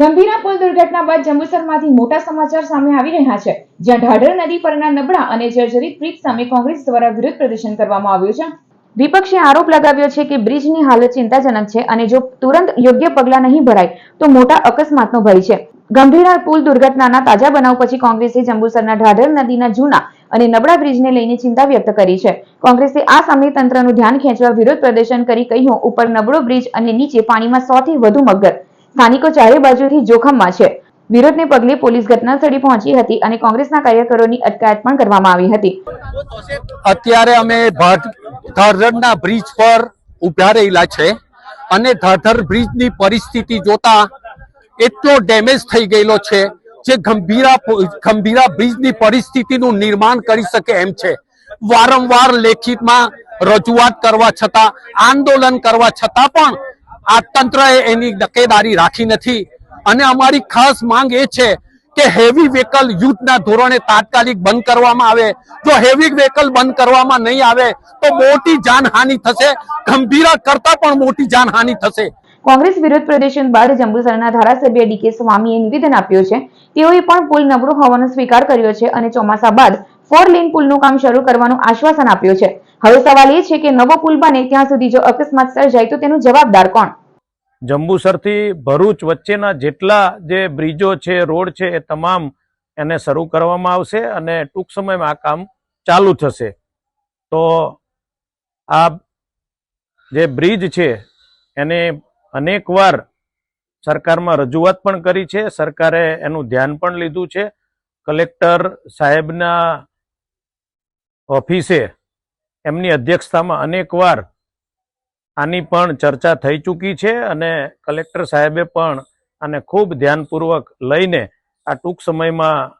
ગંભીરા પુલ દુર્ઘટના બાદ જંબુસરમાંથી મોટા સમાચાર સામે આવી રહ્યા છે. જ્યાં ઢાઢર નદી પરના નબળા અને જર્જરિત બ્રિજ સામે કોંગ્રેસ દ્વારા વિરોધ પ્રદર્શન કરવામાં આવ્યું છે. વિપક્ષે આરોપ લગાવ્યો છે કે બ્રિજની હાલત ચિંતાજનક છે અને જો તુરંત યોગ્ય પગલાં નહીં ભરાય, તો મોટા અકસ્માતનો ભય છે. ગંભીરા પુલ દુર્ઘટનાના તાજા બનાવ પછી કોંગ્રેસે જંબુસરના ઢાઢર નદીના જૂના અને નબળા બ્રિજને લઈને ચિંતા વ્યક્ત કરી છે. કોંગ્રેસે આ સામે તંત્રનું ધ્યાન ખેંચવા વિરોધ પ્રદર્શન કરી કહ્યું, ઉપર નબળો બ્રિજ અને નીચે પાણીમાં સો થી વધુ મગર. સ્થાનિકો ચારે બાજુથી જોખમમાં છે વિરોધને પગલે પોલીસ ઘટનાસ્થળે પહોંચી હતી અને કોંગ્રેસના કાર્યકરોની અટકાયત પણ કરવામાં આવી હતી. અત્યારે અમે ધારધરના બ્રિજ પર ઊભા રહેલા છે અને ધારધર બ્રિજની પરિસ્થિતિ જોતા એટલો ડેમેજ થઈ ગયેલો છે જે ગંભીરા ગંભીરા બ્રિજની પરિસ્થિતિનું નિર્માણ કરી શકે એમ છે. વારંવાર લેખિતમાં રજૂઆત કરવા છતાં, આંદોલન કરવા છતાં પણ આ તંત્રએ એની દકેદારી રાખી નથી. અને અમારી ખાસ માંગ એ છે કે હેવી વ્હીકલ યુદ્ધના ધોરણે તાત્કાલિક બંધ કરવામાં આવે. જો હેવી વ્હીકલ બંધ કરવામાં નહીં આવે, તો મોટી જાનહાનિ થશે. ગંભીરા કરતા પણ મોટી જાનહાનિ થશે. કોંગ્રેસ વિરોધ પ્રદર્શન બાદ જંબુસરના ધારાસભ્ય ડીકે સ્વામીએ નિવેદન આપ્યું છે. તેઓએ પણ પુલ નબળો હોવાનો સ્વીકાર કર્યો છે અને ચોમાસા બાદ ફોર લેન પુલનું કામ શરૂ કરવાનું આશ્વાસન આપ્યું છે. હવે સવાલ એ છે કે નવો પુલ બને ત્યાં સુધી જો અકસ્માત સર્જાય તો તેનું જવાબદાર કોણ? જંબુસરથી ભરૂચ વચ્ચેના જેટલા જે બ્રિજો છે, રોડ છે, એ તમામ એને શરૂ કરવામાં આવશે અને ટૂંક સમયમાં આ કામ ચાલુ થશે. તો આ જે બ્રિજ છે, એને અનેકવાર સરકારમાં રજૂઆત પણ કરી છે. સરકારે એનું ધ્યાન પણ લીધું છે. કલેક્ટર સાહેબના ઓફિસે. એમની અધ્યક્ષતામાં અનેકવાર આની પણ ચર્ચા થઈ ચૂકી છે અને કલેક્ટર સાહેબે પણ આને ખૂબ ધ્યાનપૂર્વક લઈને આ ટૂંક સમયમાં